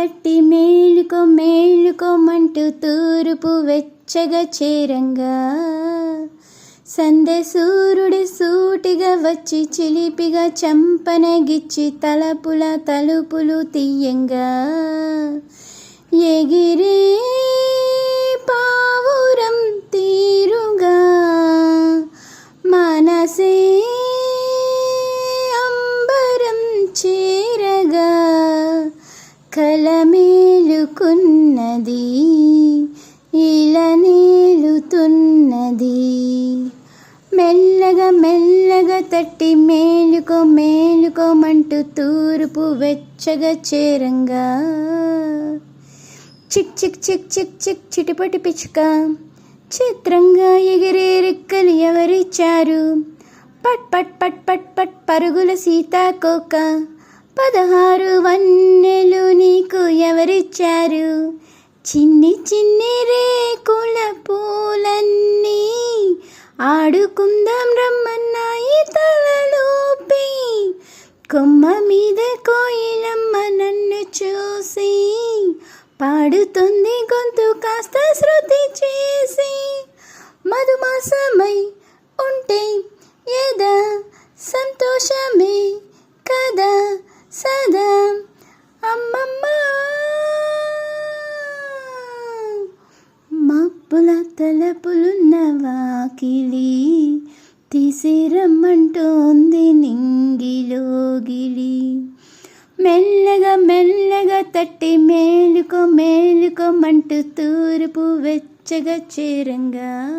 తట్టి మేలుకో మేలుకోమంటూ తూర్పు వెచ్చగా చేరంగా. సందె సూర్యుడి సూటిగా వచ్చి చిలిపిగా చంపనగిచ్చి తలపుల తలుపులు తీయంగా. ఎగిరే పావురం తీరుగా. మనసే కలమేలుకున్నది ఇలా నేలుతున్నది మెల్లగా మెల్లగా తట్టి మేలుకో మేలుకోమంటూ తూర్పు వెచ్చగా చేరంగా. చిక్ చిక్ చిక్ చిక్ చిక్ చిటిపటి పిచ్చుక చిత్రంగా ఎగిరే రెక్కలు ఎవరిచ్చారు? పట్ పట్ పట్ పట్ పట్ పరుగుల సీతాకోక పదహారు వన్నెలు చిన్ని చిన్ని రేకుల పూలన్నీ ఆడుకుందాం రమ్మన్నాయి తలలోపి కొమ్మ మీద కోయిలమ్మ నన్ను చూసి పాడుతుంది గొంతు కాస్త శృతి చేసి మధుమాసమై ఉంటే ఏదా సంతోషమే కదా సదా మబ్బుల తలపులున్న వాకిలి తీసిరమ్మంటోంది నింగిలోగిలి. మెల్లగా మెల్లగా తట్టి మేలుకో మేలుకోమంటూ తూర్పు వెచ్చగా చేరంగా.